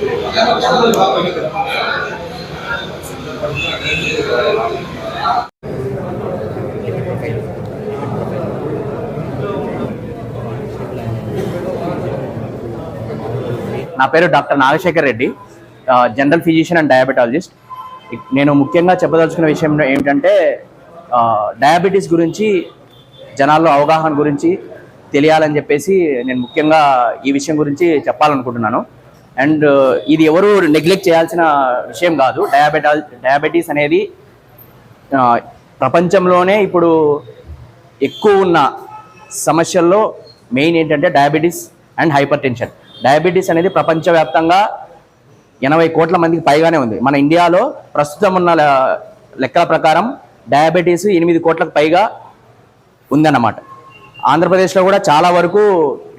నా పేరు doctor Nagashekar Reddy general physician and diabetologist. నేను ముఖ్యంగా చెప్పదలుచుకున్న విషయం ఏమిటంటే డయాబెటీస్ గురించి జనాల్లో అవగాహన గురించి తెలియాలని చెప్పేసి నేను ముఖ్యంగా ఈ విషయం గురించి చెప్పాలనుకుంటున్నాను. అండ్ ఇది ఎవరు నెగ్లెక్ట్ చేయాల్సిన విషయం కాదు. డయాబెటా డయాబెటీస్ అనేది ప్రపంచంలోనే ఇప్పుడు ఎక్కువ ఉన్న సమస్యల్లో మెయిన్ ఏంటంటే diabetes and hypertension diabetes అనేది ప్రపంచవ్యాప్తంగా ఎనభై కోట్ల మందికి పైగానే ఉంది. మన ఇండియాలో ప్రస్తుతం ఉన్న లెక్కల ప్రకారం డయాబెటీస్ ఎనిమిది కోట్లకు పైగా ఉందన్నమాట. ఆంధ్రప్రదేశ్లో కూడా చాలా వరకు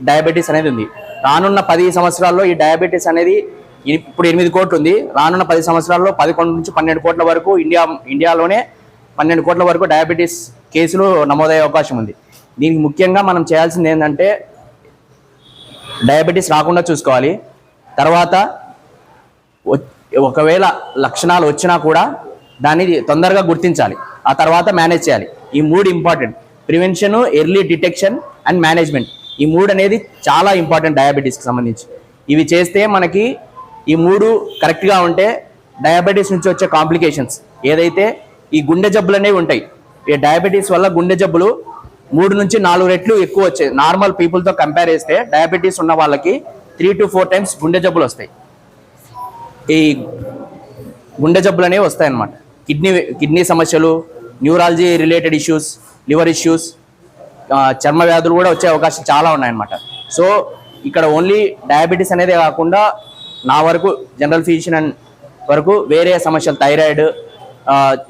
డయాబెటీస్ అనేది ఉంది. రానున్న పది సంవత్సరాల్లో ఈ డయాబెటీస్ అనేది ఇప్పుడు ఎనిమిది కోట్లు ఉంది రానున్న పది సంవత్సరాల్లో పదకొండు నుంచి పన్నెండు కోట్ల వరకు ఇండియా ఇండియాలోనే పన్నెండు కోట్ల వరకు డయాబెటీస్ కేసులు నమోదయ్యే అవకాశం ఉంది. దీనికి ముఖ్యంగా మనం చేయాల్సింది ఏంటంటే డయాబెటీస్ రాకుండా చూసుకోవాలి. తర్వాత ఒకవేళ లక్షణాలు వచ్చినా కూడా దాన్ని తొందరగా గుర్తించాలి. ఆ తర్వాత మేనేజ్ చేయాలి. ఈ మూడు important. Prevention early detection and management. ఈ మూడు అనేది చాలా ఇంపార్టెంట్ డయాబెటీస్కి సంబంధించి. ఇవి చేస్తే మనకి ఈ మూడు కరెక్ట్గా ఉంటే డయాబెటీస్ నుంచి వచ్చే కాంప్లికేషన్స్ ఏదైతే ఈ గుండె జబ్బులు అనేవి ఉంటాయి ఈ డయాబెటీస్ వల్ల గుండె జబ్బులు మూడు నుంచి నాలుగు రెట్లు ఎక్కువ వచ్చాయి నార్మల్ పీపుల్తో కంపేర్ చేస్తే డయాబెటీస్ ఉన్న వాళ్ళకి త్రీ టు ఫోర్ టైమ్స్ గుండె జబ్బులు వస్తాయి. ఈ గుండె జబ్బులు అనేవి వస్తాయన్నమాట. కిడ్నీ కిడ్నీ సమస్యలు neurology related issues liver issues చర్మ వ్యాధులు కూడా వచ్చే అవకాశం చాలా ఉన్నాయన్నమాట. సో ఇక్కడ ఓన్లీ డయాబెటీస్ అనేదే కాకుండా నా వరకు జనరల్ ఫిజిషియన్ అండ్ వరకు వేరే సమస్యలు థైరాయిడ్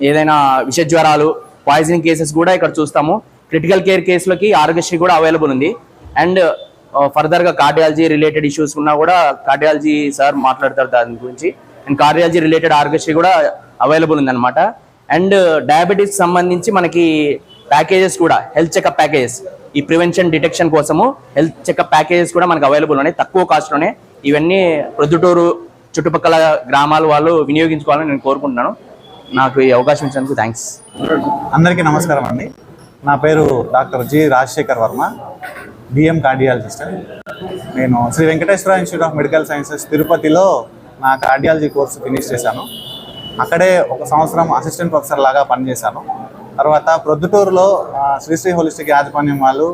ఏదైనా విష జ్వరాలు పాయిజనింగ్ కేసెస్ కూడా ఇక్కడ చూస్తాము. క్రిటికల్ కేర్ కేసులకి ఆరోగ్యశ్రీ కూడా అవైలబుల్ ఉంది. అండ్ ఫర్దర్గా కార్డియాలజీ రిలేటెడ్ ఇష్యూస్ ఉన్నా కూడా కార్డియాలజీ సార్ మాట్లాడతారు దాని గురించి. అండ్ కార్డియాలజీ రిలేటెడ్ ఆరోగ్యశ్రీ కూడా అవైలబుల్ ఉందన్నమాట. అండ్ డయాబెటీస్ సంబంధించి మనకి ప్యాకేజెస్ కూడా హెల్త్ చెకప్ ప్యాకేజెస్ ఈ ప్రివెన్షన్ డిటెక్షన్ కోసము హెల్త్ చెకప్ ప్యాకేజెస్ కూడా మనకు అవైలబుల్ ఉన్నాయి. తక్కువ కాస్ట్లోనే ఇవన్నీ ప్రొద్దుటూరు చుట్టుపక్కల గ్రామాల వాళ్ళు వినియోగించుకోవాలని నేను కోరుకుంటున్నాను. నాకు ఈ అవకాశం ఇచ్చినందుకు థ్యాంక్స్ అందరికీ నమస్కారం అండి. నా పేరు doctor G Rajashekar Varma BM cardiologist నేను Sri Venkateswara institute of medical sciences తిరుపతిలో నా కార్డియాలజీ కోర్సు ఫినిష్ చేశాను. అక్కడే ఒక సంవత్సరం అసిస్టెంట్ ప్రొఫెసర్ లాగా పనిచేశాను. తర్వాత ప్రొద్దుటూరులో శ్రీశ్రీ హోలిస్టిక్ యాజమాన్యం వాళ్ళు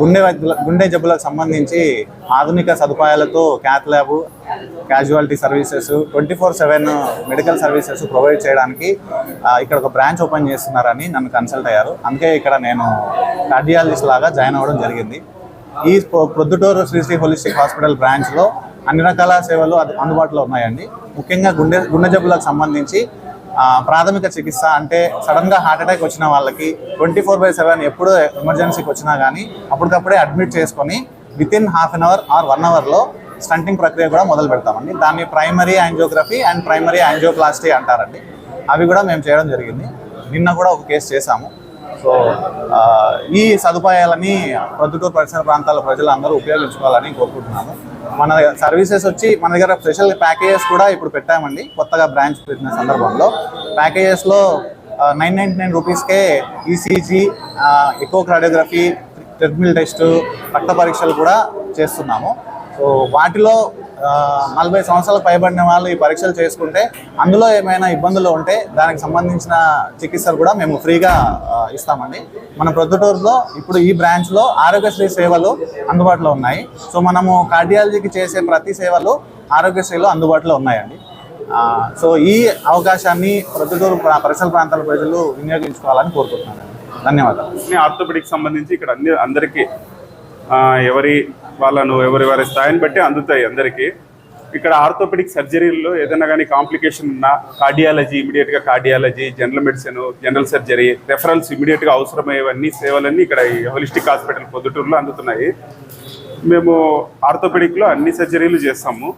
గుండె గుండె జబ్బులకు సంబంధించి ఆధునిక సదుపాయాలతో cath lab casualty services twenty four seven medical services provide చేయడానికి ఇక్కడ ఒక బ్రాంచ్ ఓపెన్ చేస్తున్నారని నన్ను కన్సల్ట్ అయ్యారు. అందుకే ఇక్కడ నేను కార్డియాలజిస్ట్ లాగా జాయిన్ అవ్వడం జరిగింది. ఈ ప్రొద్దుటూరు శ్రీశ్రీ హోలిస్టిక్ హాస్పిటల్ బ్రాంచ్లో అన్ని రకాల సేవలు అందుబాటులో ఉన్నాయండి. ముఖ్యంగా గుండె గుండె జబ్బులకు సంబంధించి ప్రాథమిక చికిత్స అంటే సడన్గా హార్ట్ అటాక్ వచ్చిన వాళ్ళకి ట్వంటీ ఫోర్ బై సెవెన్ ఎప్పుడు ఎమర్జెన్సీకి వచ్చినా కానీ అప్పటికప్పుడే అడ్మిట్ చేసుకొని within half an hour or one అవర్లో స్టంటింగ్ ప్రక్రియ కూడా మొదలు పెడతామండి. దాన్ని primary angiography and primary angioplasty అంటారండి. అవి కూడా మేము చేయడం జరిగింది. నిన్న కూడా ఒక కేసు చేశాము. సో ఈ సదుపాయాలని ప్రొద్దుటూరు పరిసర ప్రాంతాల ప్రజలందరూ ఉపయోగించుకోవాలని కోరుకుంటున్నాము. మన దగ్గర సర్వీసెస్ వచ్చి మన దగ్గర స్పెషల్ ప్యాకేజెస్ కూడా ఇప్పుడు పెట్టామండి కొత్తగా బ్రాంచ్ పెట్టిన సందర్భంలో. ప్యాకేజెస్లో నైన్ నైంటీ నైన్ రూపీస్కే ECG echo cardiography treadmill test రక్త పరీక్షలు కూడా చేస్తున్నాము. సో వాటిలో నలభై సంవత్సరాలకు పైబడిన వాళ్ళు ఈ పరీక్షలు చేసుకుంటే అందులో ఏమైనా ఇబ్బందులు ఉంటే దానికి సంబంధించిన చికిత్సలు కూడా మేము ఫ్రీగా ఇస్తామండి. మన ప్రొద్దుటూరులో ఇప్పుడు ఈ బ్రాంచ్లో ఆరోగ్యశ్రీ సేవలు అందుబాటులో ఉన్నాయి. సో మనము కార్డియాలజీకి చేసే ప్రతి సేవలు ఆరోగ్యశ్రీలో అందుబాటులో ఉన్నాయండి. సో ఈ అవకాశాన్ని ప్రొద్దుటూరు పరిసర ప్రాంతాల ప్రజలు వినియోగించుకోవాలని కోరుకుంటున్నాను ధన్యవాదాలు. ఆర్థోపెడిక్ సంబంధించి ఇక్కడ అన్ని అందరికీ ఎవరి వాళ్ళను ఎవరి వారి స్థాయిని బట్టి అందుతాయి అందరికీ. ఇక్కడ ఆర్థోపెడిక్ సర్జరీల్లో ఏదైనా కానీ కాంప్లికేషన్ ఉన్నా కార్డియాలజీ ఇమీడియట్గా cardiology general medicine general surgery referrals ఇమీడియట్గా అవసరమయ్యేవన్నీ సేవలన్నీ ఇక్కడ ఈ హోలిస్టిక్ హాస్పిటల్ పొద్దుటూరులో అందుతున్నాయి. మేము ఆర్థోపెడిక్లో అన్ని సర్జరీలు చేస్తాము.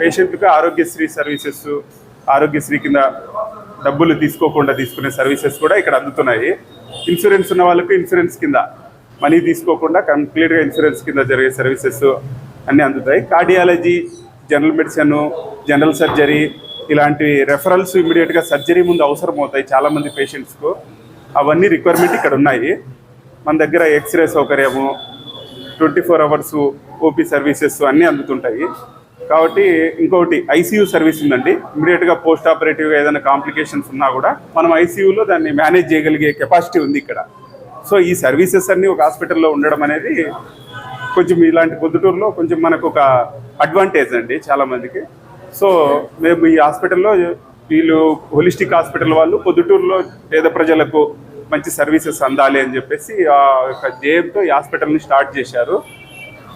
పేషెంట్కి ఆరోగ్యశ్రీ సర్వీసెస్ ఆరోగ్యశ్రీ కింద డబ్బులు తీసుకోకుండా తీసుకునే సర్వీసెస్ కూడా ఇక్కడ అందుతున్నాయి. ఇన్సూరెన్స్ ఉన్న వాళ్ళకు ఇన్సూరెన్స్ కింద మనీ తీసుకోకుండా కంప్లీట్గా ఇన్సూరెన్స్ కింద జరిగే సర్వీసెస్ అన్నీ అందుతాయి. Cardiology general medicine general surgery ఇలాంటి రెఫరల్స్ ఇమీడియట్గా సర్జరీ ముందు అవసరం అవుతాయి చాలామంది పేషెంట్స్కు అవన్నీ రిక్వైర్మెంట్ ఇక్కడ ఉన్నాయి. మన దగ్గర x ray సౌకర్యము twenty four hours OP services అన్నీ అందుతుంటాయి. కాబట్టి ఇంకొకటి ఐసీయూ సర్వీస్ ఉందండి. ఇమీడియట్గా పోస్ట్ ఆపరేటివ్గా ఏదైనా కాంప్లికేషన్స్ ఉన్నా కూడా మనం ఐసీయూలో దాన్ని మేనేజ్ చేయగలిగే కెపాసిటీ ఉంది ఇక్కడ. సో ఈ సర్వీసెస్ అన్నీ ఒక హాస్పిటల్లో ఉండడం అనేది కొంచెం ఇలాంటి పొద్దుటూరులో కొంచెం మనకు ఒక అడ్వాంటేజ్ అండి చాలా మందికి. సో మేము ఈ హాస్పిటల్లో వీళ్ళు హోలిస్టిక్ హాస్పిటల్ వాళ్ళు పొద్దుటూరులో పేద ప్రజలకు మంచి సర్వీసెస్ అందాలి అని చెప్పేసి ఆ యొక్క ధ్యేయంతో ఈ హాస్పిటల్ని స్టార్ట్ చేశారు.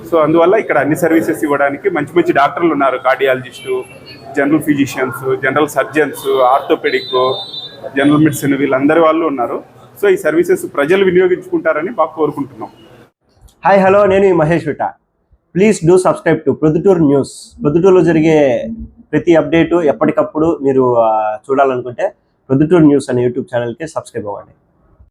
సో అందువల్ల ఇక్కడ అన్ని సర్వీసెస్ ఇవ్వడానికి మంచి మంచి డాక్టర్లు ఉన్నారు. Cardiologist general physicians general surgeons orthopedic general medicine వీళ్ళందరి వాళ్ళు ఉన్నారు. సో ఈ సర్వీసెస్ ప్రజలు వినియోగించుకుంటారని బాగా కోరుకుంటున్నాం. హాయ్ హలో నేను ఈ Mahesh విట. Please do subscribe to Proddatur news. ప్రొద్దుటూరులో జరిగే ప్రతి అప్డేటు ఎప్పటికప్పుడు మీరు చూడాలనుకుంటే ప్రొద్దుటూరు న్యూస్ అనే యూట్యూబ్ ఛానల్కి సబ్స్క్రైబ్ అవ్వండి.